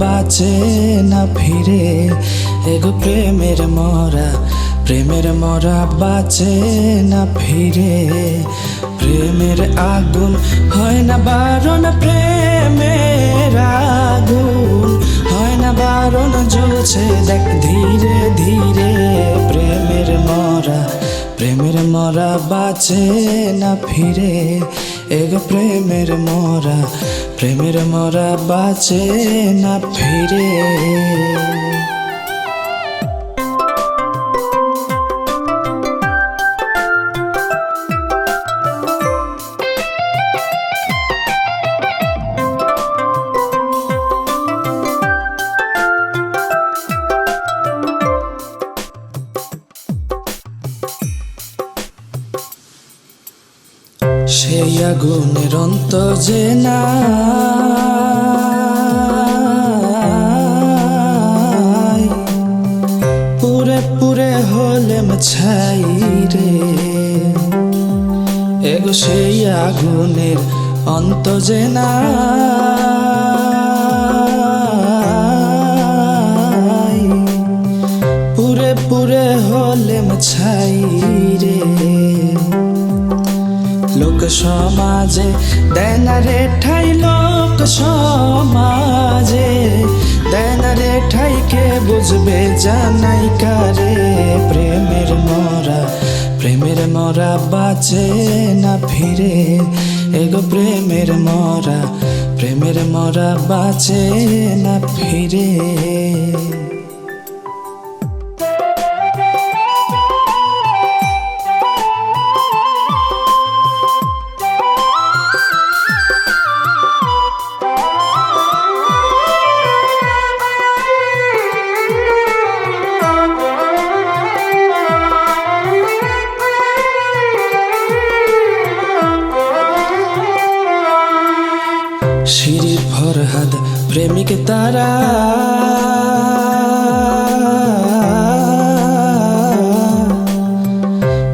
বাঁচে না ফিরে, এগো প্রেমের মরা প্রেমের মরা বাঁচে না ফিরে। প্রেমের আগুন, হয় না বারণ প্রেমের আগুন, হয় না বারণ জ্বলছে দেখ ধীরে ধীরে প্রেমের মরা। প্রেমের মরা বাঁচে না ফিরে? এগো প্রেমের মরা প্রেমের মরা বাঁচে না ফিরে? সেই আগুনের অন্ত যে না। পুরে পুরে হলেম ছাই রে। এগো সেই আগুনের অন্ত যে না। লোক সমাজে দেন রে ঠাই লোক সমাজে। দেন রে ঠাই কে বুঝবে জানাই কারে? প্রেমের মরা প্রেমের মরা বাঁচে না ফিরে। এগো প্রেমের মরা প্রেমের মরা বাঁচে না ফিরে। প্রেমিক তারা।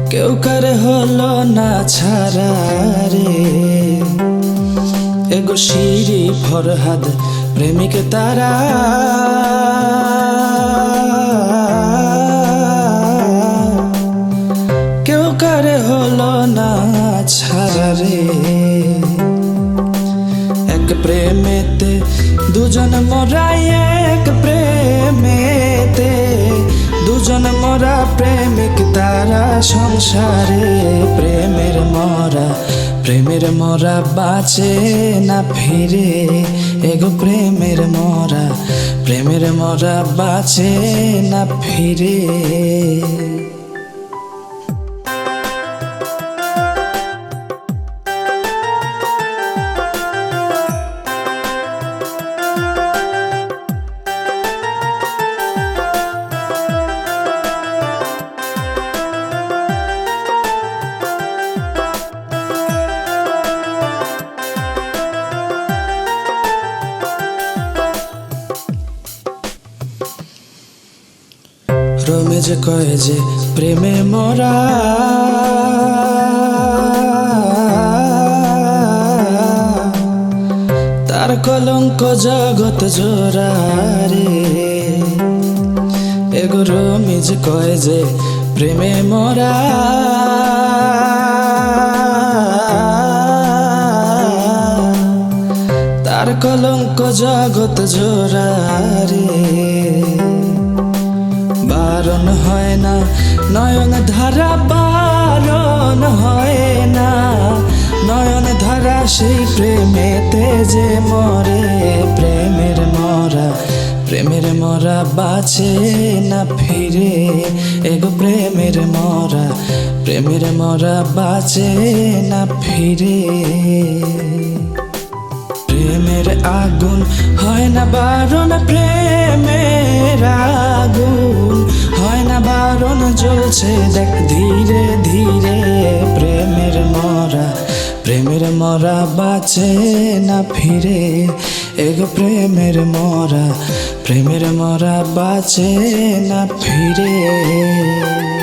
কেউ কারে হলো না ছাড়া রে। এগো শিরি ফরহাদ প্রেমিক তারা। দুজন মরাই এক প্রেমেতে, দুজন মরা প্রেমিক তারা সংসারে, প্রেমের মরা প্রেমের মরা বাঁচে না ফিরে, এগো প্রেমের মরা প্রেমের মরা বাঁচে না ফিরে। রমে যে কয় যে প্রেমে মরা। তার কলঙ্ক জগত জোড়া রে। এগো যে কয় যে প্রেমে মরা। তার কলঙ্ক জগত জোড়া রে। না, নয়ন ধারা বারণ হয় না। নয়ন ধরা সেই প্রেমেতে যে মরে, প্রেমের মরা প্রেমের মরা বাঁচে না ফিরে। এগো প্রেমের মরা প্রেমের মরা বাঁচে না ফিরে। প্রেমের আগুন হয় না বারণ প্রেমের না বারণ জ্বলছে দেখ ধীরে ধীরে প্রেমের মরা প্রেমের মরা বাঁচে না ফিরে। এগো প্রেমের মরা প্রেমের মরা বাঁচে না ফিরে।